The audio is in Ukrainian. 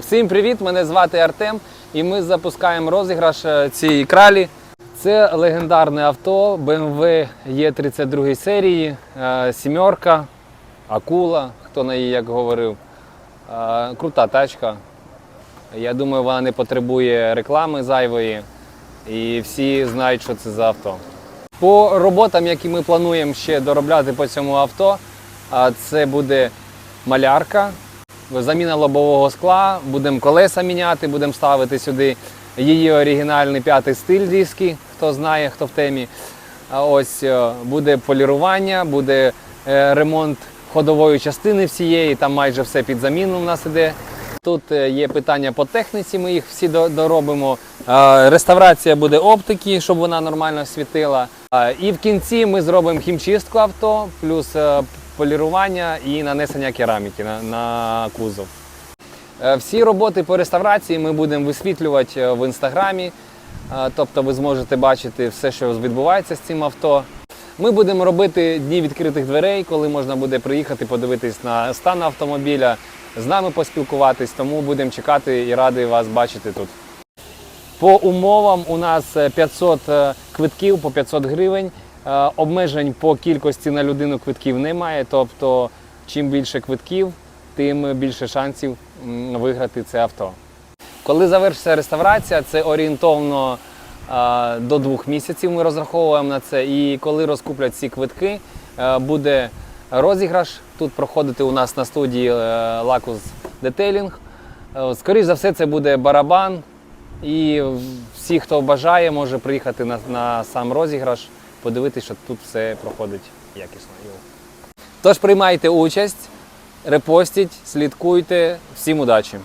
Всім привіт! Мене звати Артем, і ми запускаємо розіграш е, цієї кралі. Це легендарне авто BMW E32 серії, е, сімерка, акула, хто на її як говорив. Е, Крута тачка. Я думаю, вона не потребує реклами зайвої, і всі знають, що це за авто. По роботам, які ми плануємо ще доробляти по цьому авто, це буде малярка, заміна лобового скла, будемо колеса міняти, будемо ставити сюди її оригінальний п'ятий стиль диски, хто знає, хто в темі. Ось е, буде полірування, буде е, ремонт ходової частини всієї, там майже все під заміну в нас іде. Тут е, є питання по техніці, ми їх всі доробимо. Реставрація буде оптики, щоб вона нормально світила. І в кінці ми зробимо хімчистку авто, плюс полірування і нанесення кераміки на, на кузов. Е, Всі роботи по реставрації ми будемо висвітлювати е, в інстаграмі. Е, Тобто ви зможете бачити все, що відбувається з цим авто. Ми будемо робити дні відкритих дверей, коли можна буде приїхати, подивитись на стан автомобіля, з нами поспілкуватись, тому будемо чекати і радий вас бачити тут. По умовам у нас е, 500 е, квитків по 500 гривень. Е, Обмежень по кількості на людину квитків немає. Тобто, чим більше квитків, тим більше шансів виграти це авто. Коли завершиться реставрація, це орієнтовно е, до двох місяців ми розраховуємо на це. І коли розкуплять ці квитки, е, буде розіграш. Тут проходити у нас на студії Детейлінг. Е, Скоріше за все, це буде барабан. І всі, хто бажає, може приїхати на, на сам розіграш, подивитися, що тут все проходить якісно. Тож приймайте участь, репостіть, слідкуйте. Всім удачі!